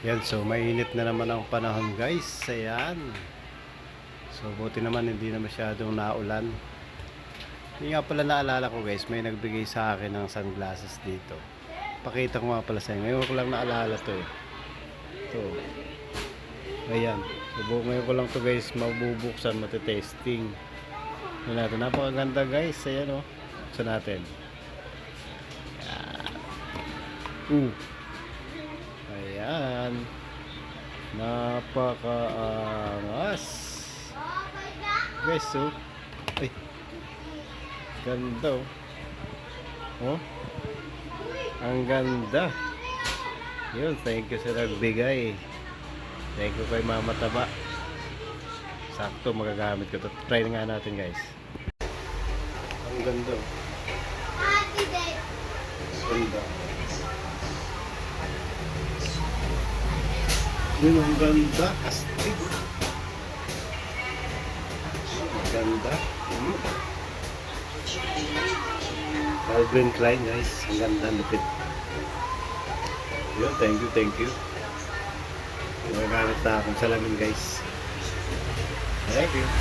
Yan, so mainit na naman ang panahon guys. Ayan. So buti naman hindi na masyadong naulan. Yung nga pala naalala ko guys, may nagbigay sa akin ng sunglasses dito. Pakita ko nga pala sa inyo. Ngayon ko lang naalala to eh. Ito. Ayan. So ngayon ko lang to guys mabubuksan, matitesting. Yan natin. Napakaganda guys. Ayan o. Oh. Buksan natin. Ayan. Uh. Ayan. Napakaangas. Guys, so. Ay. Ganda oh. Oh. Ang ganda. Yun, thank you sa nagbigay. Thank you kay Mama Taba. Sakto magagamit ko to. Try nga natin guys. Ang ganda oh. Ganda. Yun ang ganda. Astig. Ganda. Mm. Calvin Klein guys. Ang ganda. Lupit. Yun, thank you, thank you. Magagamit na akong salamin guys. Thank you.